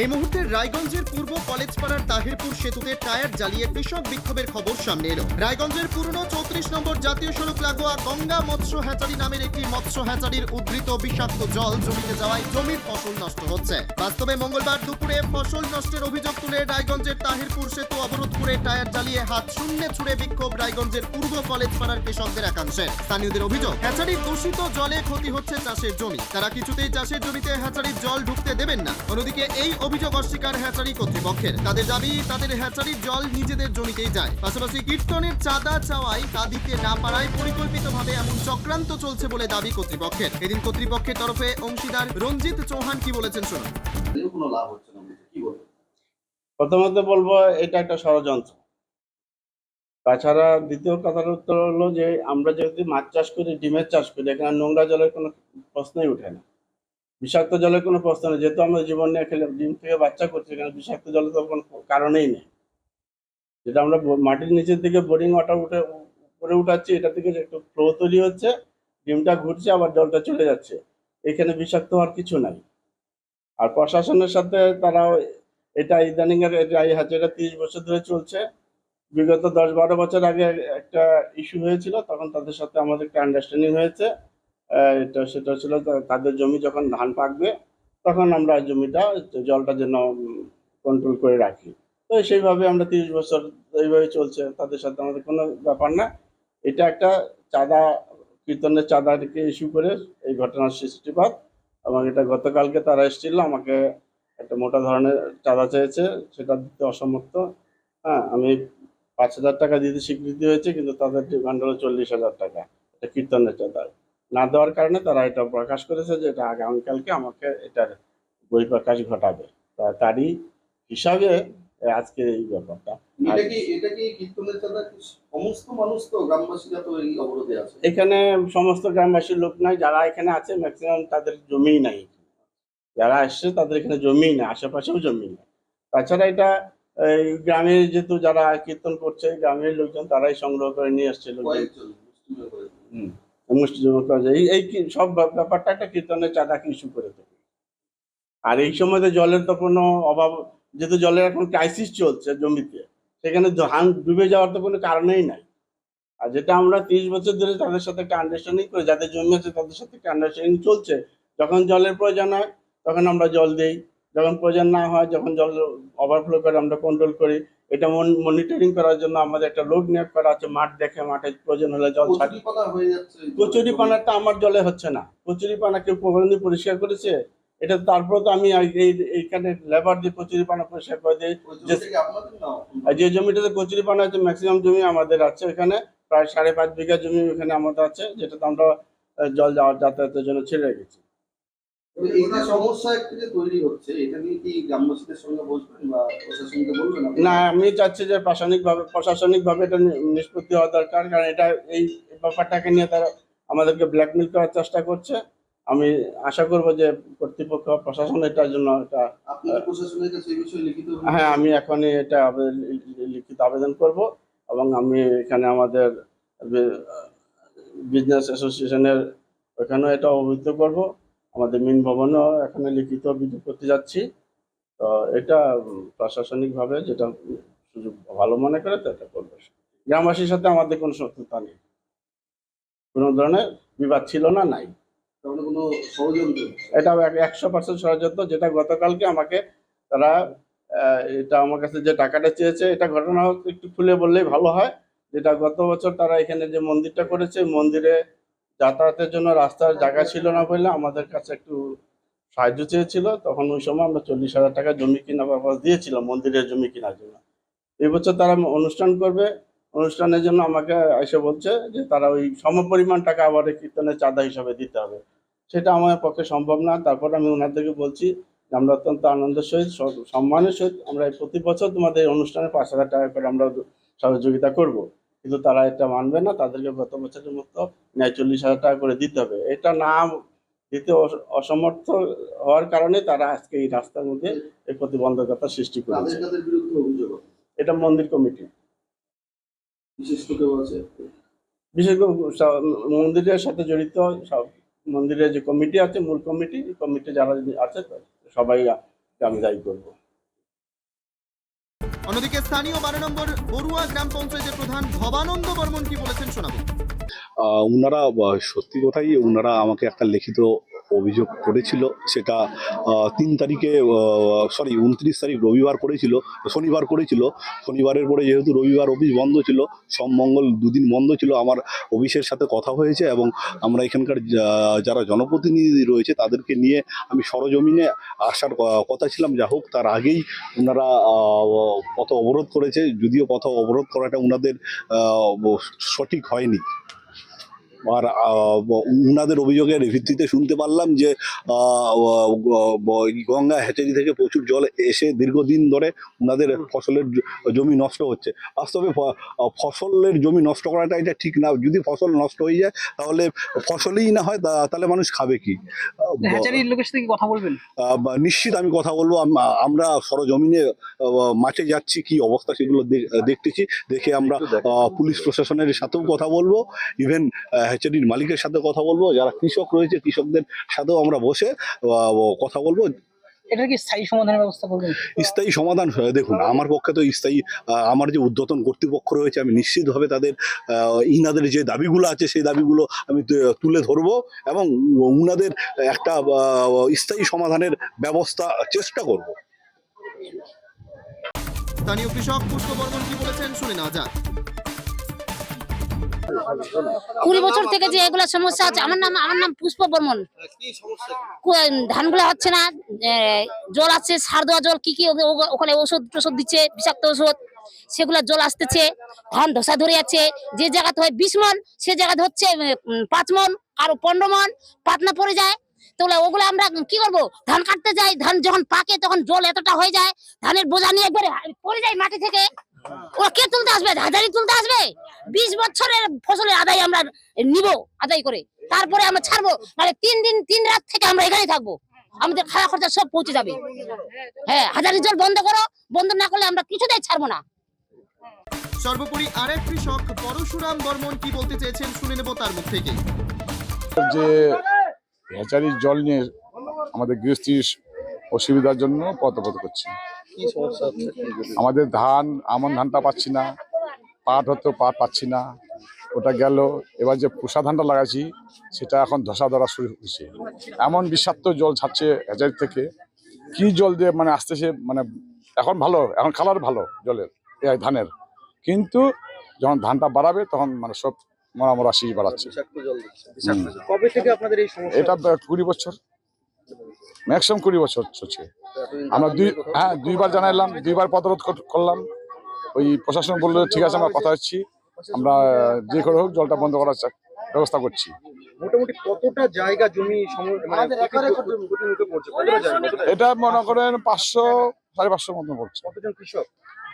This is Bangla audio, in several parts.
এই মুহূর্তে রায়গঞ্জের পূর্ব কলেজপাড়ার তাহিরপুর সেতুতে টায়ার জ্বালিয়ে কৃষক বিক্ষোভের খবর সামনে এলো। রায়গঞ্জের পুরনো চৌত্রিশ নম্বর জাতীয় সড়ক লাগোয়া গঙ্গা মৎস্য হ্যাচারি নামের একটি মৎস্য হ্যাচারির উদ্ধৃত বিষাক্ত জল জমিতে যাওয়ায় জমির ফসল নষ্ট হচ্ছে। বাস্তবে মঙ্গলবার দুপুরে ফসল নষ্টের অভিযোগ তুলে রায়গঞ্জের তাহিরপুর সেতু অবরোধ করে টায়ার জ্বালিয়ে হাত শূন্যে ছুড়ে বিক্ষোভ রায়গঞ্জের পূর্ব কলেজপাড়ার কৃষকদের একাংশের স্থানীয়দের অভিযোগ, হ্যাচারির দূষিত জলে ক্ষতি হচ্ছে চাষের জমি। তারা কিছুতেই চাষের জমিতে হ্যাচারির জল ঢুকতে দেবেন না। অন্যদিকে এই অভিযোগ অস্বীকার হ্যাচারি কর্তৃপক্ষের। তাদের দাবি তাদের হ্যাচারির জল নিজেদের জমিতেই যায়। পাশাপাশি কীর্তনের চাঁদা চাওয়ায় তা দিতে না পারায় পরিকল্পিতভাবে এমন চক্রান্ত চলছে বলে দাবি কর্তৃপক্ষের। এদিন কর্তৃপক্ষের তরফে অংশীদার রঞ্জিত চৌহান কি বলেছেন শুনুন। কোনো লাভ হচ্ছে না কি বলব? প্রথমত বলব এটা একটা ষড়যন্ত্র। তাছাড়া দ্বিতীয় কথার উত্তর হলো যে আমরা যদি মাছ চাষ করি ডিমের চাষ করি এখানে নোংরা জলের কোনো প্রশ্নই ওঠে না। বিষাক্ত জলের কোনো প্রশ্ন নেই। যেহেতু আমরা জীবন নিয়ে খেলে ডিম থেকে বাচ্চা করছি, এখানে বিষাক্ত জলের তো কোনো কারণেই নেই। যেটা আমরা মাটির নিচের দিকে বোরিং ওয়াটার উঠে উপরে উঠাচ্ছি, এটা থেকে একটু ফ্লো তৈরি হচ্ছে, ডিমটা ঘুরছে, আবার জলটা চলে যাচ্ছে। এখানে বিষাক্ত হওয়ার কিছু নাই। আর প্রশাসনের সাথে তারা এটা ইদানিং এর এই হাজারটা তিরিশ বছর ধরে চলছে। বিগত দশ বারো বছর আগে একটা ইস্যু হয়েছিল, তখন তাদের সাথে আমাদের একটা আন্ডারস্ট্যান্ডিং হয়েছে। এটা সেটা ছিল তাদের জমি যখন ধান পাকবে, তখন আমরা জমিটা, জলটা যেন কন্ট্রোল করে রাখি। তো সেইভাবে আমরা তিরিশ বছর এইভাবে চলছে। তাদের সাথে আমাদের কোনো ব্যাপার না। এটা একটা চাঁদা, কীর্তনের চাঁদাকে ইস্যু করে এই ঘটনার সৃষ্টিপাত। এবং এটা গতকালকে তারা এসেছিল, আমাকে একটা মোটা ধরনের চাঁদা চেয়েছে, সেটা দিতে অসমর্থ হ্যাঁ আমি পাঁচ হাজার টাকা দিতে স্বীকৃতি হয়েছে, কিন্তু তাদের ডিমান্ড হলো চল্লিশ হাজার টাকা। এটা কীর্তনের চাঁদা। না দেওয়ার কারণে তারা এটা প্রকাশ করেছে যে এটা আগামীকালকে আমাকে এটার বই প্রকাশ ঘটাবে। তা তারই হিসাবে আজকের এই ব্যাপারটা। এটা কি এটা কি কীর্তনের চাঁদা? কি সমস্ত মানুষ তো গ্রামবাসীরা তো এই অবরোধে আছে। এখানে সমস্ত গ্রামবাসীর লোক নাই যারা এখানে আছে ম্যাক্সিমাম তাদের জমি নাই। যারা আসছে তাদের এখানে জমিই না আশেপাশেও জমি নেই। তাছাড়া এটা এই গ্রামের যেহেতু যারা কীর্তন করছে গ্রামের লোকজন তারাই সংগ্রহ করে নিয়ে আসছে। লোকজন। হুম। মুষ্টিযোগ করা যায়। এই সব ব্যাপ- ব্যাপারটা একটা কীর্তনের চাঁদাকে ইস্যু করে থাকে আর এই সময়তে জলের তো কোনো অভাব, যেহেতু জলের এখন ক্রাইসিস চলছে জমিতে, সেখানে ধান ডুবে যাওয়ার তো কোনো কারণেই নাই। আর যেটা আমরা তিরিশ বছর ধরে তাদের সাথে একটা আন্ডারস্ট্যান্ডিং করি, যাদের জমি আছে তাদের সাথে একটা আন্ডারস্ট্যান্ডিং চলছে। যখন জলের প্রয়োজন হয়, তখন আমরা জল দিই। যখন প্রয়োজন না হয় যখন জল ওভারফ্লো করে আমরা কন্ট্রোল করি এটা মনিটরিং করার জন্য আমাদের একটা লোক নিয়োগ করা আছে মাঠ দেখে মাঠে প্রয়োজন হলে জল ছাড়ি কচুরি পানাটা আমার জলে হচ্ছে না। কচুরি পানা কেউ কোনোদিন পরিষ্কার করেছে? এটা তারপর তো আমি এই- এই- এইখানে লেবার দিয়ে কচুরি পানা পরিষ্কার করে দিই। যে জমিটাতে কচুরি পানা আছে ম্যাক্সিমাম জমি আমাদের আছে এখানে প্রায় সাড়ে পাঁচ বিঘা জমি এখানে আমাদের আছে যেটাতে আমরা জল যাওয়ার যাতায়াতের জন্য ছেড়ে রেখেছি। তবে এই যে সমস্যা একটা যে তৈরি হচ্ছে এটা নিয়ে কি গ্রামবাসীদের সঙ্গে বসবেন বা প্রশাসনকে বলবেন না আমি চাচ্ছি যে প্রশাসনিকভাবে প্রশাসনিকভাবে এটা নিষ্পত্তি হওয়া দরকার কারণ এটা এই ব্যাপারটাকে নিয়ে তারা আমাদেরকে ব্ল্যাকমেল করার চেষ্টা করছে। আমি আশা করব যে কর্তৃপক্ষ প্রশাসন এটার জন্য এটা প্রশাসনের কাছে এই বিষয়ে লিখিত হ্যাঁ আমি এখনই এটা লিখিত আবেদন করব এবং আমি এখানে আমাদের বিজনেস অ্যাসোসিয়েশনের ওখানেও এটা অবহিত করব। আমাদের মিন ভবনেও এখানে লিখিত অভিযোগ করতে যাচ্ছি। তো এটা প্রশাসনিকভাবে যেটা সুযোগ ভালো মনে করে তো এটা করবে। গ্রামবাসীর সাথে আমাদের কোনো শত্রুতা নেই। কোনো ধরনের বিবাদ ছিল না নাই। এটা একশো পার্সেন্ট ষড়যন্ত্র যেটা গতকালকে আমাকে তারা এটা আমার কাছে যে টাকাটা চেয়েছে এটা ঘটনা একটু খুলে বললেই ভালো হয়। যেটা গত বছর তারা এখানে যে মন্দিরটা করেছে মন্দিরে যাতায়াতের জন্য রাস্তার জায়গা ছিল না বলে আমাদের কাছে একটু সাহায্য চেয়েছিল। তখন ওই সময় আমরা চল্লিশ হাজার টাকা জমি কিনা বাবা দিয়েছিলাম, মন্দিরের জমি কেনার জন্য। এই বছর তারা অনুষ্ঠান করবে। অনুষ্ঠানের জন্য আমাকে এসে বলছে যে তারা ওই সমপরিমাণ টাকা আবার কীর্তনের চাঁদা হিসাবে দিতে হবে। সেটা আমার পক্ষে সম্ভব না। তারপর আমি ওনাদেরকে বলছি যে আমরা অত্যন্ত আনন্দের সহিত সম্মানের সহিত আমরা প্রতি বছর তোমাদের অনুষ্ঠানে পাঁচ হাজার টাকা করে আমরা সহযোগিতা করব। কিন্তু তারা এটা মানবে না তাদেরকে গত বছরের মতো ন্যায় চল্লিশ হাজার টাকা করে দিতে হবে। এটা না দিতে অসমর্থ হওয়ার কারণে তারা আজকে এই রাস্তার মধ্যে এই প্রতিবন্ধকতা সৃষ্টি করেছে। এটা মন্দির কমিটি। বিশেষ করে মন্দিরের সাথে জড়িত সব মন্দিরের যে কমিটি আছে মূল কমিটি কমিটি যারা আছে সবাই আমি দায়ী করব। অন্যদিকে স্থানীয় বারো নম্বর বড়ুয়া গ্রাম পঞ্চায়েতের প্রধান ভবানন্দ বর্মন কি বলেছেন শোনাবো। আহ, সত্যি কথাই ওনারা আমাকে একটা লিখিত অভিযোগ করেছিল। সেটা তিন তারিখে সরি উনত্রিশ তারিখ রবিবার করেছিল শনিবার করেছিল। শনিবারের পরে যেহেতু রবিবার অফিস বন্ধ ছিল সোম মঙ্গল দুদিন বন্ধ ছিল আমার অফিসের সাথে কথা হয়েছে এবং আমরা এখানকার যারা জনপ্রতিনিধি রয়েছে তাদেরকে নিয়ে আমি সরজমিনে আসার কথা ছিলাম। যা হোক তার আগেই ওনারা পথ অবরোধ করেছে। যদিও পথ অবরোধ করাটা ওনাদের সঠিক হয়নি। আর উনাদের অভিযোগের ভিত্তিতে শুনতে পারলাম যে গঙ্গা হ্যাচারি থেকে প্রচুর জল এসে দীর্ঘদিন ধরে উনাদের ফসলের জমি নষ্ট হচ্ছে। বাস্তবে ফসলের জমি নষ্ট করাটা এটা ঠিক না। যদি ফসল নষ্ট হয়ে যায় তাহলে ফসলই না হয় তাহলে মানুষ খাবে কি? কথা বলবেন? নিশ্চিত আমি কথা বলব। আমরা সরজমিনে মাঠে যাচ্ছি কি অবস্থা সেগুলো দেখতেছি। দেখে আমরা পুলিশ প্রশাসনের সাথেও কথা বলব। ইভেন হ্যাচারির মালিকের সাথে কথা বলব যারা কৃষক রয়েছে কৃষকদের সাথেও আমরা বসে কথা বলব। এটা কি স্থায়ী সমাধানের ব্যবস্থা করবেন? স্থায়ী সমাধান দেখুন আমার পক্ষে তো স্থায়ী আমার যে উদ্যতন কর্তৃপক্ষ রয়েছে আমি নিশ্চিতভাবে তাদের ইনাদের যে দাবিগুলো আছে সেই দাবিগুলো আমি তুলে ধরবো এবং উনাদের একটা স্থায়ী সমাধানের ব্যবস্থা চেষ্টা করব। স্থানীয় কৃষক পুষ্প বর্মন কি বলেছেন শুনে নেওয়া যাক। কুড়ি বছর থেকে যে এগুলা সমস্যা আছে, আমার নাম আমার নাম পুষ্প বর্মন। সমস্যা হচ্ছে না জল আসছে সার দেওয়া জল, কি কি ওখানে ওষুধ টষুধ দিচ্ছে, বিষাক্ত ওষুধ সেগুলা জল আসতেছে, ধান ধসা ধরে যাচ্ছে, যে জায়গাতে হয় বিশ মন, সে জায়গাতে হচ্ছে পাঁচ মন কারও পনেরো মন পাতনা পড়ে যায়। তাহলে ওগুলো আমরা কি করব? ধান কাটতে যাই, ধান যখন পাকে তখন জল এতটা হয়ে যায়, ধানের বোঝা নিয়ে একবারে পড়ে যায় মাটি থেকে। ওরা কে তুলতে আসবে? হাজারি তুলতে আসবে? বিশ বছরের ফসলের আদায় আমরা নিব আদায় করে। তারপরে আমরা ছাড়বো মানে তিন দিন তিন রাত থেকে আমরা এখানেই থাকব। আমাদের খাওয়া খরচা সব পৌঁছে যাবে। হ্যাঁ হাজারি জল বন্ধ করো। বন্ধ না করলে আমরা কিছুতেই ছাড়বো না। সর্বোপরি আরেক কৃষক পরশুরাম বর্মন কি বলতে চেয়েছেন শুনে নেব তার মুখ থেকে। যে হ্যাচারির জল নিয়ে আমাদের গৃহস্থির অসুবিধার জন্য পথপথ করছি। কি সমস্যা হচ্ছে? আমাদের ধান আমন ধানটা পাচ্ছি না পাট হতো পাট পাচ্ছি না। ওটা গেল এবার যে পুষা ধানটা লাগাইছি সেটা এখন ধসা ধরা শুরু হয়েছে এমন বিষাক্ত জল ছাড়ছে হ্যাচারি থেকে কি জল দিয়ে মানে আসতেছে মানে এখন ভালো এখন কালার ভালো জলের এই ধানের। কিন্তু যখন ধানটা বাড়াবে তখন মানে সব মরা মরা শীষ বাড়াচ্ছে। এটা কুড়ি বছর। ম্যাক্সিমাম কুড়ি বছর চলছে। আমরা দুই হ্যাঁ দুইবার জানাইলাম দুইবার পদরোধ করলাম। ওই প্রশাসন বলল ঠিক আছে আমরা কথা হচ্ছি। আমরা যে করে হোক জলটা বন্ধ করার ব্যবস্থা করছি। মোটামুটি কতটা জায়গা জমি মানে এটা মনে করেন পাঁচশো সাড়ে পাঁচশোর মতন পড়ছে। কতজন কৃষক?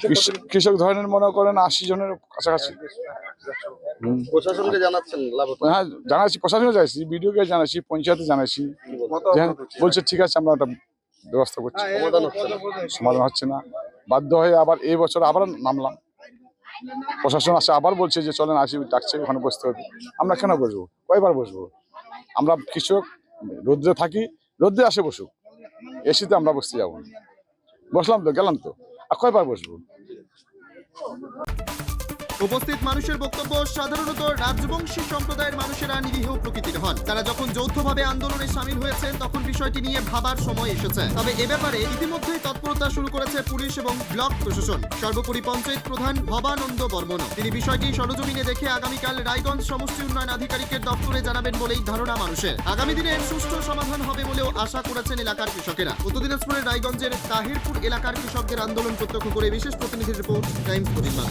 কৃষক কৃষ- কৃষক ধরনের মনে করেন আশি জনের কাছাকাছি। প্রশাসনকে জানাচ্ছেন হ্যাঁ জানাচ্ছি প্রশাসনে জানাইছি বিডিওকে জানাইছি পঞ্চায়েতে জানাইছি। যে বলছে ঠিক আছে আমরা একটা ব্যবস্থা করছি। সমাধান হচ্ছে না। সমাধান হচ্ছে না। বাধ্য হয়ে আবার এই বছর আবার নামলাম। প্রশাসন আসে আবার বলছে যে চলেন আসি ডাকছে ওখানে বসতে হবে। আমরা কেন বসবো? কয়বার বসবো? আমরা কৃষক রোদ্রে থাকি রোদ্রে আসে বসুক। এসিতে আমরা বসতে যাব বসলাম তো গেলাম তো। আর কয়বার বসবো? উপস্থিত মানুষের বক্তব্য সাধারণত রাজবংশী সম্প্রদায়ের মানুষেরা নিরীহ প্রকৃতির হন। তারা যখন যৌথভাবে আন্দোলনে সামিল হয়েছেন, তখন বিষয়টি নিয়ে ভাবার সময় এসেছে। তবে এ ব্যাপারে ইতিমধ্যেই তৎপরতা শুরু করেছে পুলিশ এবং ব্লক প্রশাসন। সর্বোপরি পঞ্চায়েত প্রধান ভবানন্দ বর্মন তিনি বিষয়টি সরজমিনে দেখে আগামীকাল রায়গঞ্জ সমষ্টি উন্নয়ন আধিকারিকের দপ্তরে জানাবেন বলেই ধারণা মানুষের। আগামী দিনে সুষ্ঠু সমাধান হবে বলেও আশা করেছেন এলাকার কৃষকেরা। উত্তর দিনাজপুরের রায়গঞ্জের তাহিরপুর এলাকার কৃষকদের আন্দোলন প্রত্যক্ষ করে বিশেষ প্রতিনিধির রিপোর্ট টাইমস প্রতিবাদ